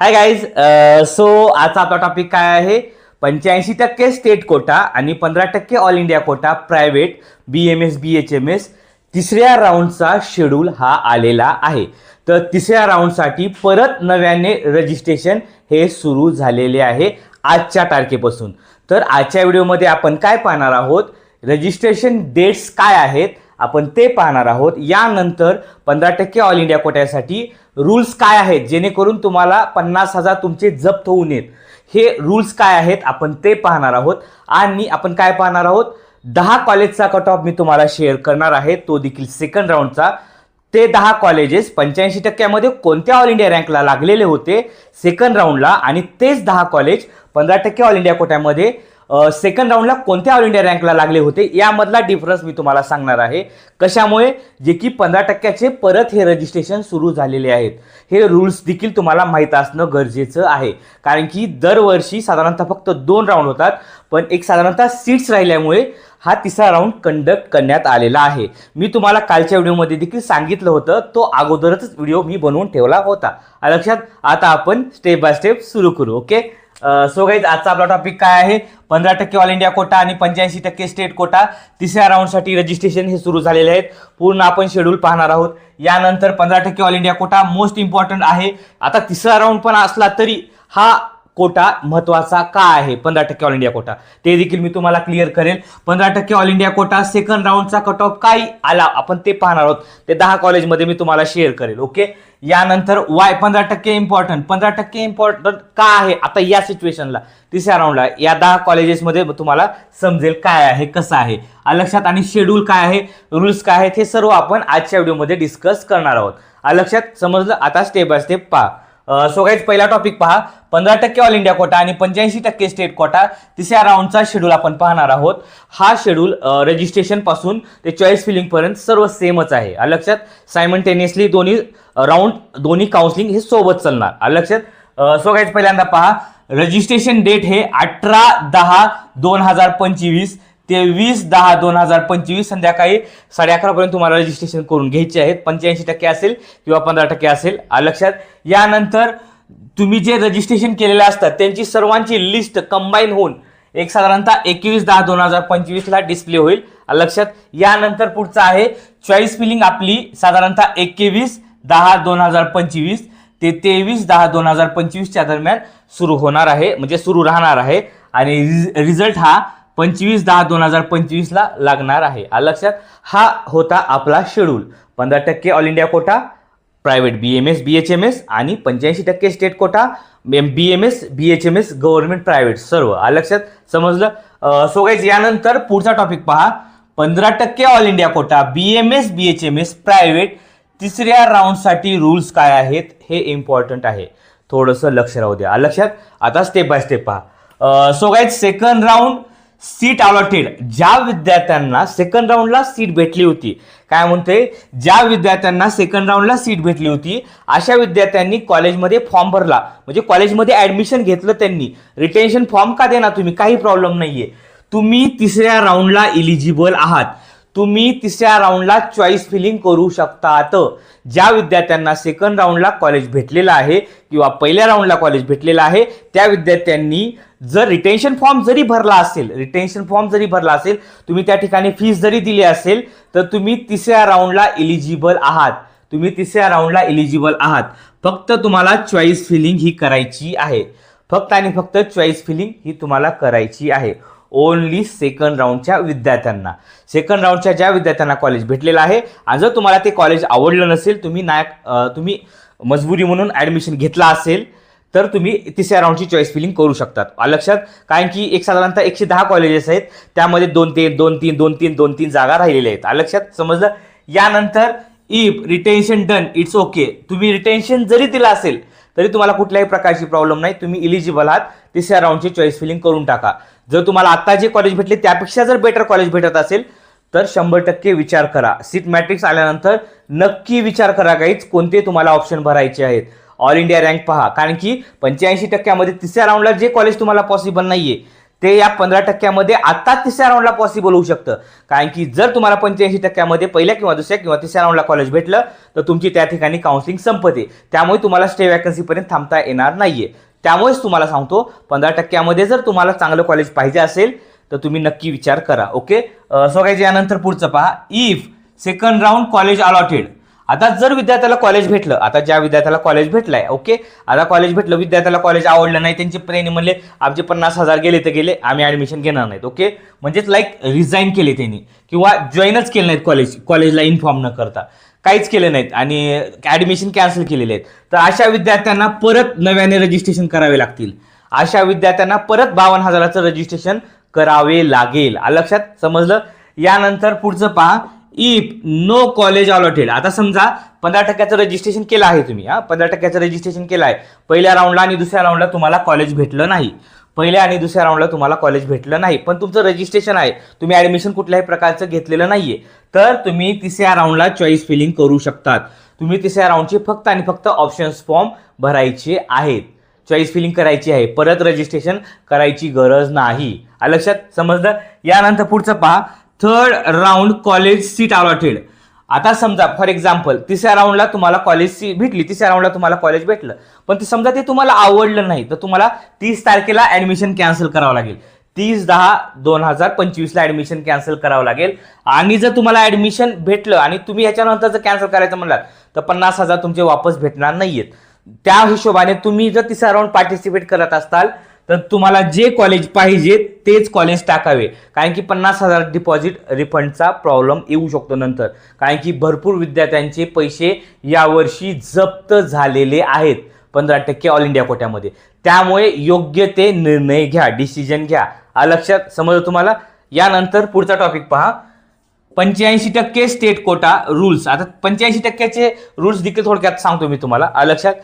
Hi guys so आजचा आपला topic काय आहे? पंच्याऐंशी टक्के स्टेट कोटा आणि पंधरा टक्के all India quota private B M S B H M S तिसऱ्या राऊंडचा शेड्यूल हा आलेला आहे. तर तिसऱ्या राऊंडसाठी परत नव्याने रजिस्ट्रेशन हे सुरू झालेले आहे आजच्या तारखेपासून. तर आजच्या व्हिडिओमध्ये आपण काय पाहणार आहोत? रजिस्ट्रेशन डेट्स काय आहेत? आपण ते पाहणार आहोत. यानंतर पंधरा टक्के ऑल इंडिया कोट्यासाठी रूल्स काय आहेत? जेणेकरून तुम्हाला पन्नास हजार तुमचे जप्त होऊ नयेत हे रूल्स काय आहेत? आपण ते पाहणार आहोत. आणि आपण काय पाहणार आहोत? दहा कॉलेजचा कट ऑफ मी तुम्हाला शेअर करणार आहे. तो देखील सेकंड राऊंडचा ते दहा कॉलेजेस पंच्याऐंशी टक्क्यामध्ये कोणत्या ऑल इंडिया रँकला लागलेले होते? सेकंड राऊंडला आणि तेच दहा कॉलेज पंधरा टक्के ऑल इंडिया कोट्यामध्ये सेकंड राऊंडला कोणत्या ऑल इंडिया रँकला लागले होते? यामधला डिफरन्स मी तुम्हाला सांगणार आहे. कशामुळे? जे की पंधरा टक्क्याचे परत हे रजिस्ट्रेशन सुरू झालेले आहेत. हे रूल्स देखील तुम्हाला माहीत असणं गरजेचं आहे. कारण की दरवर्षी साधारणतः फक्त दोन राऊंड होतात. पण एक साधारणतः सीट्स राहिल्यामुळे हा तिसरा राऊंड कंडक्ट करण्यात आलेला आहे. मी तुम्हाला कालच्या व्हिडिओमध्ये देखील सांगितलं होतं. तो अगोदरच व्हिडिओ मी बनवून ठेवला होता. लक्षात? आता आपण स्टेप बाय स्टेप सुरू करू ओके सो गाईज आजचा आपला टॉपिक काय आहे? पंधरा टक्के ऑल इंडिया कोटा आणि पंच्याऐंशी टक्के स्टेट कोटा तिसऱ्या राऊंडसाठी रजिस्ट्रेशन हे सुरू झालेले आहेत. पूर्ण आपण शेड्यूल पाहणार आहोत. यानंतर पंधरा टक्के all India quota most important आहे. आता तिसरा राऊंड पण असला तरी हा कोटा महत्त्वाचा का आहे? पंधरा टक्के ऑल इंडिया कोटा. ते देखील मी तुम्हाला क्लिअर करेल. पंधरा टक्के ऑल इंडिया कोटा सेकंड राऊंडचा कट ऑफ काय आला. आपण ते पाहणार आहोत. ते दहा कॉलेजमध्ये मी तुम्हाला शेअर करेल. ओके यानंतर वाय पंधरा टक्के इम्पॉर्टंट पंधरा टक्के इम्पॉर्टंट का आहे? आता या सिच्युएशनला तिसऱ्या राऊंडला या दहा कॉलेजेसमध्ये तुम्हाला समजेल काय आहे कसं आहे. अलक्षात लक्षात आणि शेड्यूल काय आहे? रूल्स काय आहेत? हे सर्व आपण आजच्या व्हिडिओमध्ये डिस्कस करणार आहोत. लक्षात समजलं? आता स्टेप बाय स्टेप पहा. सो गाईज पहिला टॉपिक पहा. पंधरा टक्के ऑल इंडिया कोटा आणि पंच्याऐंशी टक्के स्टेट कोटा तिसऱ्या राऊंडचा शेड्यूल आपण पाहणार आहोत. हा शेड्यूल रजिस्ट्रेशनपासून ते चॉईस फिलिंगपर्यंत सर्व सेमच आहे. आ लक्षात? सायमल्टेनियसली दोन्ही राऊंड दोन्ही काउन्सिलिंग हे सोबत चालणार. आ लक्षात? सो गाईज पहिल्यांदा पहा. रजिस्ट्रेशन डेट हे अठरा दहा दोन हजार पंचवीस. ते वीस दहा दोन हजार पंचवीस संध्याकाळी साडे अकरापर्यंत तुम्हाला रजिस्ट्रेशन करून घ्यायचे आहेत. पंच्याऐंशी टक्के असेल किंवा पंधरा टक्के असेल लक्षात. यानंतर तुम्ही जे रजिस्ट्रेशन केलेले असतात त्यांची सर्वांची लिस्ट कंबाईन होऊन एक साधारणतः एकवीस दहा दोन हजार पंचवीसला डिस्प्ले होईल लक्षात. यानंतर पुढचं आहे चॉईस फिलिंग आपली साधारणतः एकवीस दहा दोन हजार पंचवीस ते तेवीस दहा दोन हजार पंचवीसच्या दरम्यान सुरू होणार आहे म्हणजे सुरू राहणार आहे. आणि रिझल्ट हा पंचवीस दहा दोन हजार पंचवीसला लागणार आहे. लक्षात? हा होता आपला शेड्यूल पंधरा टक्के all India quota private B M S B H M S आणि पंच्याऐंशी टक्के state quota B M S B H M S government private सर्व. लक्षात? समजलं? सो गाईज यानंतर पुढचा टॉपिक पहा. पंधरा टक्के all India quota B M S B H M S private तिसऱ्या राऊंडसाठी रूल्स काय आहेत हे इम्पॉर्टंट आहे. थोडंसं लक्ष राहू द्या. लक्षात? आता स्टेप बाय स्टेप पहा. So guys second round seat allotted ज्या विद्यार्थ्यांना सेकंड राऊंडला सीट भेटली होती. काय म्हणते ज्या विद्यार्थ्यांना सेकंड राऊंडला सीट भेटली होती अशा विद्यार्थ्यांनी कॉलेजमध्ये फॉर्म भरला. म्हणजे कॉलेजमध्ये ॲडमिशन घेतलं त्यांनी. रिटेन्शन फॉर्म का देणार तुम्ही? काही प्रॉब्लेम नाहीये. तुम्ही तिसऱ्या राऊंडला इलिजिबल आहात. तुम्ही तिसऱ्या राऊंडला चॉईस फिलिंग करू शकतात. ज्या विद्यार्थ्यांना सेकंड राऊंडला कॉलेज भेटलेलं आहे किंवा पहिल्या राऊंडला कॉलेज भेटलेलं आहे त्या विद्यार्थ्यांनी जर रिटेन्शन फॉर्म जरी भरला असेल रिटेन्शन फॉर्म जरी भरला असेल तुम्ही त्या ठिकाणी फीस जरी दिली असेल तर तुम्ही तिसऱ्या राऊंडला इलिजिबल आहात. तुम्ही तिसऱ्या राऊंडला इलिजिबल आहात. फक्त तुम्हाला चॉईस फिलिंग ही करायची आहे. फक्त आणि फक्त चॉईस फिलिंग ही तुम्हाला करायची आहे. ओनली सेकंड राऊंडच्या विद्यार्थ्यांना. सेकंड राऊंडच्या ज्या विद्यार्थ्यांना कॉलेज भेटलेलं आहे आणि जर तुम्हाला ते कॉलेज आवडलं नसेल तुम्ही नायक तुम्ही मजबुरी म्हणून ॲडमिशन घेतला असेल तर तुम्ही तिसऱ्या राऊंडची चॉईस फिलिंग करू शकतात. लक्षात? कारण की एक साधारणतः एकशे दहा कॉलेजेस आहेत त्यामध्ये दोन तीन दोन तीन दोन तीन दोन तीन जागा राहिलेल्या आहेत. लक्षात? समजलं? यानंतर if retention done it's okay तुम्ही रिटेन्शन जरी दिलं असेल तरी तुम्हाला कुठल्याही प्रकारची प्रॉब्लेम नाही. तुम्ही इलिजिबल आहात तिसऱ्या राऊंडची चॉईस फिलिंग करून टाका. जर तुम्हाला आत्ता जे कॉलेज भेटले त्यापेक्षा जर बेटर कॉलेज भेटत असेल तर शंभर टक्के विचार करा. सीट मॅट्रिक्स आल्यानंतर नक्की विचार करा काहीच कोणते तुम्हाला ऑप्शन भरायचे आहेत. ऑल इंडिया रँक पहा. कारण की पंच्याऐंशी टक्क्यामध्ये तिसऱ्या राऊंडला जे कॉलेज तुम्हाला पॉसिबल नाही आहे ते या पंधरा टक्क्यामध्ये आत्ता तिसऱ्या राऊंडला पॉसिबल होऊ शकतं. कारण की जर तुम्हाला पंच्याऐंशी टक्क्यामध्ये पहिल्या किंवा दुसऱ्या किंवा तिसऱ्या राऊंडला कॉलेज भेटलं तर तुमची त्या ठिकाणी काउन्सिलिंग संपते. त्यामुळे तुम्हाला स्टे वॅकन्सीपर्यंत थांबता येणार नाहीये. त्यामुळेच तुम्हाला सांगतो पंधरा टक्क्यामध्ये जर तुम्हाला चांगलं कॉलेज पाहिजे असेल तर तुम्ही नक्की विचार करा ओके सो काय यानंतर पुढचं पहा. If second round college allotted आता जर विद्यार्थ्याला कॉलेज भेटलं आता ज्या विद्यार्थ्याला कॉलेज भेटलंय ओके आता कॉलेज भेटलं विद्यार्थ्याला कॉलेज आवडलं नाही त्यांचे प्रेणी म्हणले आमचे पन्नास हजार गेले तर गेले आम्ही ॲडमिशन घेणार नाहीत ओके म्हणजेच लाईक रिझाईन केले त्यांनी किंवा जॉईनच केले नाहीत कॉलेज कॉलेजला इन्फॉर्म न करता. काहीच केले नाहीत आणि ऍडमिशन कॅन्सल केलेले आहेत. तर अशा विद्यार्थ्यांना परत नव्याने रजिस्ट्रेशन करावे लागतील. अशा विद्यार्थ्यांना परत बावन्न हजाराचं रजिस्ट्रेशन करावे लागेल. लक्षात? समजलं? यानंतर पुढचं पहा. इफ नो कॉलेज अलॉटेड आता समजा पंधरा टक्क्याचं रजिस्ट्रेशन केलं आहे तुम्ही हा. पंधरा टक्क्याचं रजिस्ट्रेशन केलं आहे. पहिल्या राऊंडला आणि दुसऱ्या राऊंडला तुम्हाला कॉलेज भेटलं नाही. पहिल्या आणि दुसऱ्या राऊंडला तुम्हाला कॉलेज भेटलं नाही. पण तुमचं रजिस्ट्रेशन आहे. तुम्ही ॲडमिशन कुठल्याही प्रकारचं घेतलेलं नाहीये. तर तुम्ही तिसऱ्या राऊंडला चॉईस फिलिंग करू शकतात. तुम्ही तिसऱ्या राऊंडचे फक्त आणि फक्त ऑप्शन्स फॉर्म भरायचे आहेत. चॉईस फिलिंग करायची आहे. परत रजिस्ट्रेशन करायची गरज नाही. लक्षात समजलं? यानंतर पुढचं पहा. Third round college seat allotted आता समजा फॉर एक्झाम्पल तिसऱ्या राऊंडला तुम्हाला कॉलेज सीट भेटली. तिसऱ्या राऊंडला तुम्हाला कॉलेज भेटलं. पण ते समजा ते तुम्हाला आवडलं नाही तर तुम्हाला तीस तारखेला ऍडमिशन कॅन्सल करावं लागेल. तीस दहा दोन हजार पंचवीसला ऍडमिशन कॅन्सल करावं लागेल. आणि जर तुम्हाला ऍडमिशन भेटलं आणि तुम्ही याच्यानंतर जर कॅन्सल करायचं म्हणलात तर पन्नास हजार तुमचे वापस भेटणार नाहीयेत. त्या हिशोबाने तुम्ही जर तिसरा राऊंड पार्टिसिपेट करत असताल तर तुम्हाला जे कॉलेज पाहिजे तेच कॉलेज टाकावे. कारण की पन्नास हजार डिपॉझिट रिफंडचा प्रॉब्लेम येऊ शकतो नंतर. कारण की भरपूर विद्यार्थ्यांचे पैसे यावर्षी जप्त झालेले आहेत. पंधरा टक्के ऑल इंडिया कोट्यामध्ये. त्यामुळे योग्य ते निर्णय घ्या डिसिजन घ्या. आ लक्षात समजलं तुम्हाला? यानंतर पुढचा टॉपिक पहा. पंच्याऐंशी टक्के स्टेट कोटा रूल्स आता पंच्याऐंशी टक्क्याचे रूल्स देखील थोडक्यात सांगतो मी तुम्हाला. लक्षात.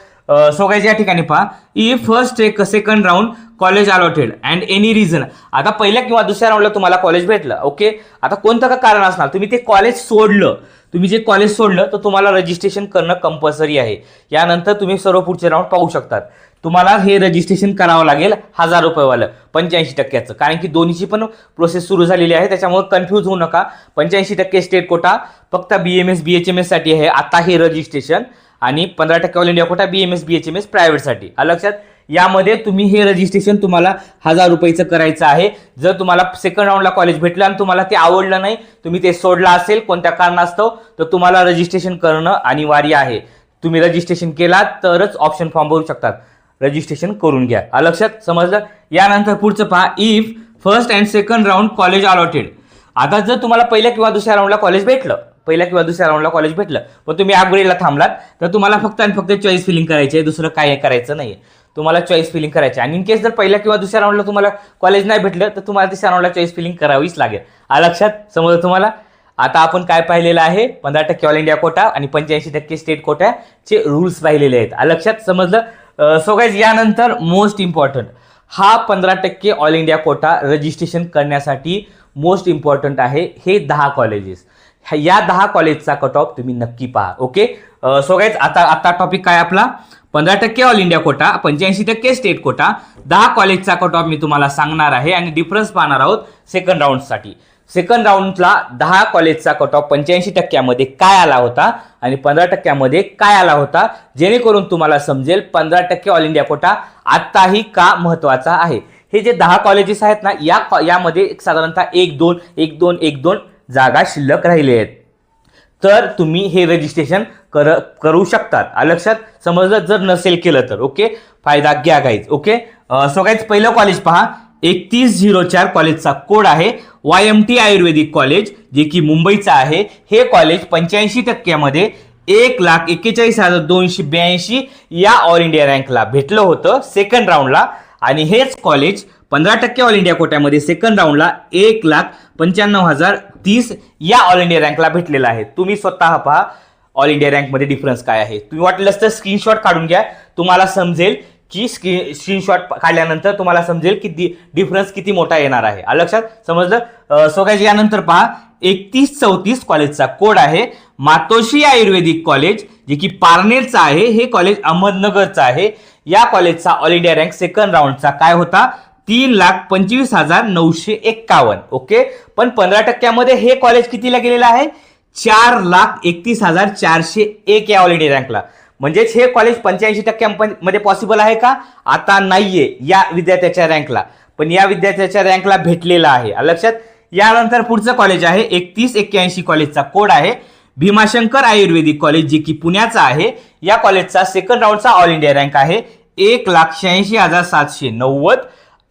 सोगायचे या ठिकाणी पहा. इफ फर्स्ट एक second round college allotted and any reason आता पहिल्या किंवा दुसऱ्या राऊंडला तुम्हाला कॉलेज भेटलं. ओके आता कोणतं का कारण असणार? तुम्ही ते कॉलेज सोडलं. तुम्ही जे कॉलेज सोडलं तर तुम्हाला रजिस्ट्रेशन करणं कंपल्सरी आहे. यानंतर तुम्ही सर्व पुढचे राऊंड पाहू शकतात. तुम्हाला हे रजिस्ट्रेशन करावं लागेल हजार रुपयेवालं पंच्याऐंशी टक्क्याचं. कारण की दोन्हीची पण प्रोसेस सुरू झालेली आहे त्याच्यामुळे कन्फ्यूज होऊ नका. पंच्याऐंशी टक्के स्टेट कोटा फक्त B M S B H M एससाठी आहे. आता हे रजिस्ट्रेशन आणि पंधरा टक्के all India quota B M S B H M S प्रायव्हेटसाठी लक्षात? यामध्ये तुम्ही हे रजिस्ट्रेशन तुम्हाला हजार रुपयेचं करायचं आहे. जर तुम्हाला सेकंड राऊंडला कॉलेज भेटलं आणि तुम्हाला ते आवडलं नाही तुम्ही ते सोडलं असेल कोणत्या कारणास्तव तर तुम्हाला रजिस्ट्रेशन करणं अनिवार्य आहे. तुम्ही रजिस्ट्रेशन केलात तरच ऑप्शन फॉर्म भरू शकतात. रजिस्ट्रेशन करून घ्या. आ लक्षात? समजलं? यानंतर पुढचं पहा if first and second round college allotted आता जर तुम्हाला पहिल्या किंवा दुसऱ्या राऊंडला कॉलेज भेटलं पहिल्या किंवा दुसऱ्या राऊंडला कॉलेज भेटलं पण तुम्ही आगुरीला थांबलात तर तुम्हाला फक्त आणि फक्त चॉईस फिलिंग करायची आहे दुसरं काय करायचं नाही तुम्हाला चॉईस फिलिंग करायची आणि इन केस जर पहिल्या किंवा दुसऱ्या राऊंडला तुम्हाला कॉलेज नाही भेटलं तर तुम्हाला तिसऱ्या राऊंडला चॉईस फिलिंग करावीच लागेल. आ लक्षात? समजलं तुम्हाला? आता आपण काय पाहिलेलं आहे? पंधरा टक्के ऑल इंडिया कोटा आणि पंच्याऐंशी टक्के स्टेट कोट्याचे रूल्स पाहिलेले आहेत. आ लक्षात? समजलं? सो गाईज यानंतर मोस्ट इम्पॉर्टंट हा पंधरा टक्के ऑल इंडिया कोटा रजिस्ट्रेशन करण्यासाठी मोस्ट इम्पॉर्टंट आहे हे दहा कॉलेजेस या दहा कॉलेजचा कट ऑफ तुम्ही नक्की पहा ओके सो गाईज आता आता टॉपिक काय आपला? पंधरा टक्के ऑल इंडिया कोटा पंच्याऐंशी टक्के स्टेट कोटा दहा कॉलेजचा कट ऑफ मी तुम्हाला सांगणार आहे आणि डिफरन्स पाहणार आहोत सेकंड राऊंडसाठी सेकंड राऊंडला दहा कॉलेजचा कट ऑफ पंच्याऐंशी टक्क्यामध्ये काय आला होता आणि पंधरा टक्क्यामध्ये काय आला होता जेणेकरून तुम्हाला समजेल पंधरा टक्के ऑल इंडिया कोटा आत्ताही का महत्त्वाचा आहे. हे जे दहा कॉलेजेस आहेत ना या यामध्ये साधारणतः एक दोन एक दोन एक दोन जागा शिल्लक राहिले आहेत. तर तुम्ही हे रजिस्ट्रेशन कर करू शकतात. लक्षात? समजलं? जर नसेल केलं तर ओके? फायदा घ्या गाईज ओके? सो काहीच पहिलं कॉलेज पहा. एकतीस झिरो चार कॉलेजचा कोड आहे. Y M T Ayurvedic college जे की मुंबईचं आहे. हे कॉलेज पंच्याऐंशी टक्क्यामध्ये एक लाख एक्केचाळीस हजार दोनशे ब्याऐंशी या ऑल इंडिया रँकला भेटलं होतं सेकंड राऊंडला आणि हेच कॉलेज पंधरा टक्के ऑल इंडिया कोट्यामध्ये सेकंड राऊंडला एक लाख पंच्याण्णव हजार तीस या ऑल इंडिया रँकला भेटलेला आहे. तुम्ही स्वतः पहा ऑल इंडिया रँकमध्ये डिफरन्स काय आहे. तुम्ही वाटलंच तर स्क्रीनशॉट काढून घ्या. तुम्हाला समजेल की स्क्रीन स्क्रीनशॉट काढल्यानंतर तुम्हाला समजेल की दि डिफरन्स किती मोठा येणार आहे. लक्षात? समजलं? सो काय यानंतर पहा एकतीस चौतीस कॉलेजचा कोड आहे. मातोशी आयुर्वेदिक कॉलेज जे की पारनेरचं आहे हे कॉलेज अहमदनगरचं आहे. या कॉलेजचा ऑल इंडिया रँक सेकंड राऊंडचा काय होता? तीन लाख पंचवीस हजार नऊशे एक्कावन्न ओके पण पंधरा टक्क्यामध्ये हे कॉलेज कितीला गेलेलं आहे? चार लाख एकतीस हजार चारशे एक या ऑल इंडिया रँकला म्हणजेच हे कॉलेज पंच्याऐंशी टक्क्यामध्ये पॉसिबल आहे का? आता नाहीये या विद्यार्थ्याच्या रँकला पण या विद्यार्थ्याच्या रँकला भेटलेला आहे. लक्षात? यानंतर पुढचं कॉलेज आहे. एकतीस एक्क्याऐंशी कॉलेजचा कोड आहे. भीमाशंकर आयुर्वेदिक कॉलेज जे की पुण्याचा आहे. या कॉलेजचा सेकंड राऊंडचा ऑल इंडिया रँक आहे. एक लाख शहाऐंशी हजार सातशे नव्वद.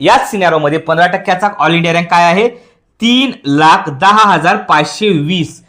याच सिनेरोमध्ये पंधरा टक्क्याचा ऑल इंडिया रँक काय आहे? तीन लाख दहा हजार पाचशे वीस.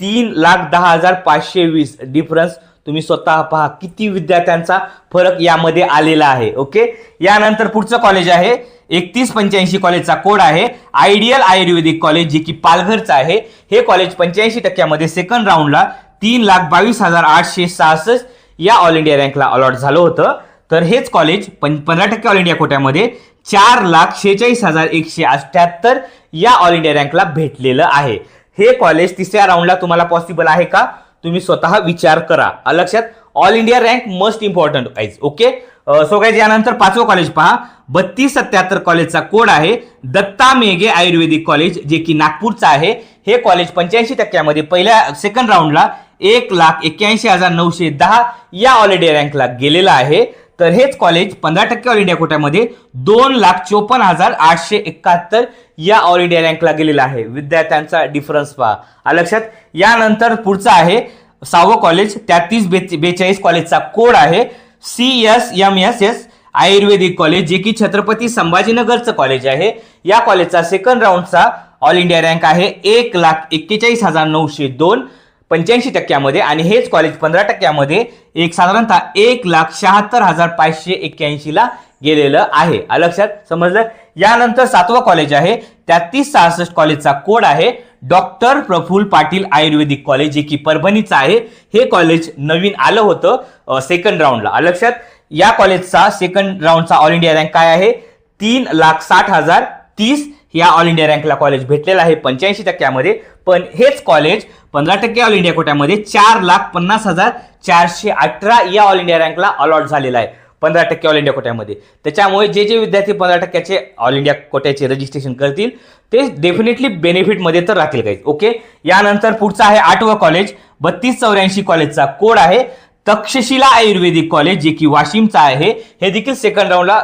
तीन लाख दहा हजार पाचशे वीस डिफरन्स तुम्ही स्वतः पहा किती विद्यार्थ्यांचा फरक यामध्ये आलेला आहे ओके यानंतर पुढचं कॉलेज आहे. एकतीस पंच्याऐंशी कॉलेजचा कोड आहे. आयडियल आयुर्वेदिक कॉलेज जे की पालघरचं आहे. हे कॉलेज पंच्याऐंशी टक्क्यामध्ये सेकंड राऊंडला तीन लाख बावीस हजार आठशे सहासष्ट या ऑल इंडिया रँकला अलॉट झालं होतं. तर हेच कॉलेज पं पंधरा टक्के ऑल इंडिया कोट्यामध्ये चार लाख शेहेचाळीस हजार एकशे अठ्ठ्याहत्तर या ऑल इंडिया रँकला भेटलेलं आहे. हे कॉलेज तिसऱ्या राऊंडला तुम्हाला पॉसिबल आहे का? तुम्ही स्वतः विचार करा. लक्षात all India rank must important is okay so काय यानंतर पाचवं कॉलेज पहा. बत्तीस सत्याहत्तर कॉलेजचा कोड आहे. दत्ता मेघे आयुर्वेदिक कॉलेज जे की नागपूरचं आहे. हे कॉलेज पंच्याऐंशी टक्क्यामध्ये पहिल्या सेकंड राऊंडला एक लाख एक्क्याऐंशी हजार नऊशे दहा या ऑल इंडिया रँकला गेलेला आहे. तर हेच कॉलेज पंधरा टक्के ऑल इंडिया कोट्यामध्ये दोन लाख चोपन्न हजार आठशे एकाहत्तर या ऑल इंडिया रँकला गेलेला आहे. विद्यार्थ्यांचा डिफरन्स पहा. लक्षात यानंतर पुढचं आहे सावं कॉलेज त्यातीस बेच बेचाळीस कॉलेजचा कोड आहे C S M S S Ayurvedic college जे की छत्रपती संभाजीनगरचं कॉलेज आहे. या कॉलेजचा सेकंड राऊंडचा ऑल इंडिया रँक आहे एक लाख एक्केचाळीस हजार नऊशे दोन. पंच्याऐंशी टक्क्यामध्ये आणि हेच कॉलेज पंधरा टक्क्यामध्ये एक साधारणतः एक लाख शहात्तर हजार पाचशे एक्क्याऐंशीला गेलेलं आहे. लक्षात? समजलं? यानंतर सातवं कॉलेज आहे. त्यातीस सहासष्ट कॉलेजचा कोड आहे. डॉक्टर प्रफुल पाटील आयुर्वेदिक कॉलेज जे की परभणीचं आहे. हे कॉलेज नवीन आलं होतं सेकंड राऊंडला लक्षात? या कॉलेजचा सेकंड राऊंडचा ऑल इंडिया रँक काय आहे? तीन लाख साठ हजार तीस या ऑल इंडिया रँकला कॉलेज भेटलेलं आहे. पंच्याऐंशी टक्क्यामध्ये पण हेच कॉलेज पंधरा टक्के ऑल इंडिया कोट्यामध्ये चार लाख पन्नास हजार चारशे अठरा या ऑल इंडिया रँकला अलॉट झालेला आहे. पंधरा टक्के ऑल इंडिया कोट्यामध्ये. त्याच्यामुळे जे जे विद्यार्थी पंधरा टक्क्याचे ऑल इंडिया कोट्याचे रजिस्ट्रेशन करतील ते डेफिनेटली बेनिफिटमध्ये तर राहतील काही ओके यानंतर पुढचं आहे आठवं कॉलेज बत्तीस चौऱ्याऐंशी कॉलेजचा कोड आहे. तक्षशिला आयुर्वेदिक कॉलेज जे की वाशिमचं आहे. हे देखील सेकंड राऊंडला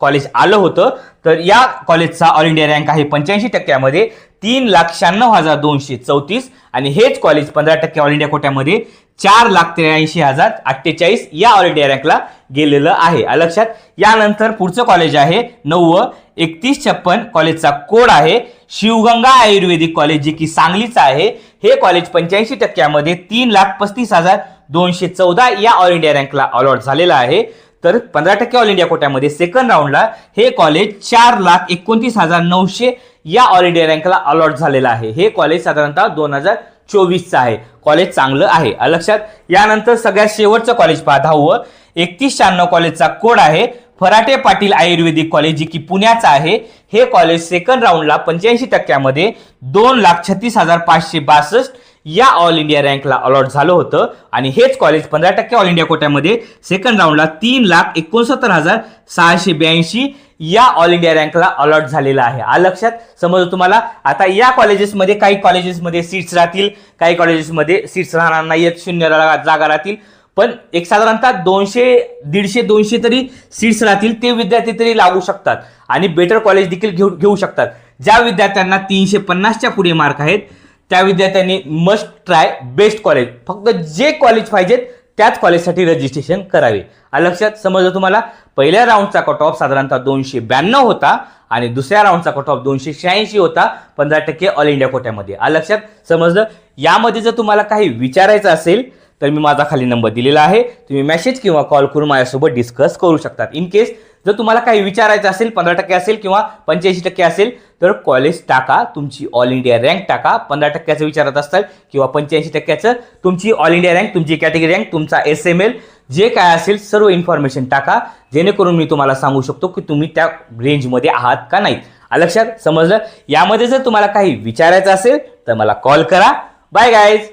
कॉलेज आलं होतं. तर या कॉलेजचा ऑल इंडिया रँक आहे पंच्याऐंशी टक्क्यामध्ये. तीन लाख शहाण्णव हजार दोनशे चौतीस आणि हेच कॉलेज पंधरा टक्के ऑल इंडिया कोट्यामध्ये चार लाख त्र्याऐंशी हजार अठ्ठेचाळीस या ऑल इंडिया रँकला गेलेलं आहे. लक्षात? यानंतर पुढचं कॉलेज आहे नव्व एकतीस छप्पन कॉलेजचा कोड आहे. शिवगंगा आयुर्वेदिक कॉलेज जे की सांगलीचं आहे. हे कॉलेज पंच्याऐंशी टक्क्यामध्ये तीन लाख पस्तीस हजार दोनशे चौदा या ऑल इंडिया रँकला अलॉट झालेला आहे. तर पंधरा टक्के ऑल इंडिया कोट्यामध्ये सेकंड राऊंडला हे कॉलेज चार लाख एकोणतीस हजार नऊशे या ऑल इंडिया रँकला अलॉट झालेलं आहे. हे कॉलेज साधारणतः दोन हजार चोवीसचं आहे. कॉलेज चांगलं आहे. लक्षात यानंतर सगळ्यात शेवटचं कॉलेज पहा. दहावं. एकतीस शहाण्णव कॉलेजचा कोड आहे. फराटे पाटील आयुर्वेदिक कॉलेज जी की पुण्याचं आहे. हे कॉलेज सेकंड राऊंडला पंच्याऐंशी टक्क्यामध्ये दोन लाख छत्तीस हजार पाचशे बासष्ट या ऑल इंडिया रँकला अलॉट झालं होतं. आणि हेच कॉलेज पंधरा टक्के ऑल इंडिया कोट्यामध्ये सेकंड राऊंडला तीन लाख एकोणसत्तर हजार सहाशे ब्याऐंशी या ऑल इंडिया रँकला अलॉट झालेला आहे. आ लक्षात? समज तुम्हाला? आता या कॉलेजेसमध्ये काही कॉलेजेसमध्ये सीट्स राहतील काही कॉलेजेसमध्ये सीट्स राहणार नाहीत शून्य जागा राहतील. पण एक साधारणतः दोनशे दीडशे दोनशे तरी सीट्स राहतील ते विद्यार्थी तरी लागू शकतात. आणि बेटर कॉलेज देखील घेऊ घेऊ शकतात. ज्या विद्यार्थ्यांना तीनशे पन्नासच्या पुढे मार्क आहेत त्या विद्यार्थ्यांनी मस्ट ट्राय बेस्ट कॉलेज फक्त जे कॉलेज पाहिजेत त्याच कॉलेजसाठी रजिस्ट्रेशन करावे. लक्षात समजलं तुम्हाला? पहिल्या राऊंडचा कट ऑफ साधारणतः दोनशे ब्याण्णव होता आणि दुसऱ्या राऊंडचा कट ऑफ दोनशे शहाऐंशी होता. पंधरा टक्के ऑल इंडिया कोट्यामध्ये. लक्षात समजलं? यामध्ये जर तुम्हाला काही विचारायचं असेल तर मी माझा खाली नंबर दिलेला आहे. तुम्ही मेसेज किंवा कॉल करून माझ्यासोबत डिस्कस करू शकतात. इन केस जर तुम्हाला काही विचारायचं असेल पंधरा टक्के असेल किंवा पंच्याऐंशी टक्के असेल तर कॉलेज टाका तुमची ऑल इंडिया रँक टाका. पंधरा टक्क्याचं विचारत असाल किंवा पंच्याऐंशी टक्क्याचं तुमची ऑल इंडिया रँक तुमची कॅटेगरी रँक तुमचा एस एम एल जे काय असेल सर्व इन्फॉर्मेशन टाका. जेणेकरून मी तुम्हाला सांगू शकतो की तुम्ही त्या रेंजमध्ये आहात का नाही. लक्षात? समजलं? यामध्ये जर तुम्हाला काही विचारायचं असेल तर मला कॉल करा. Bye guys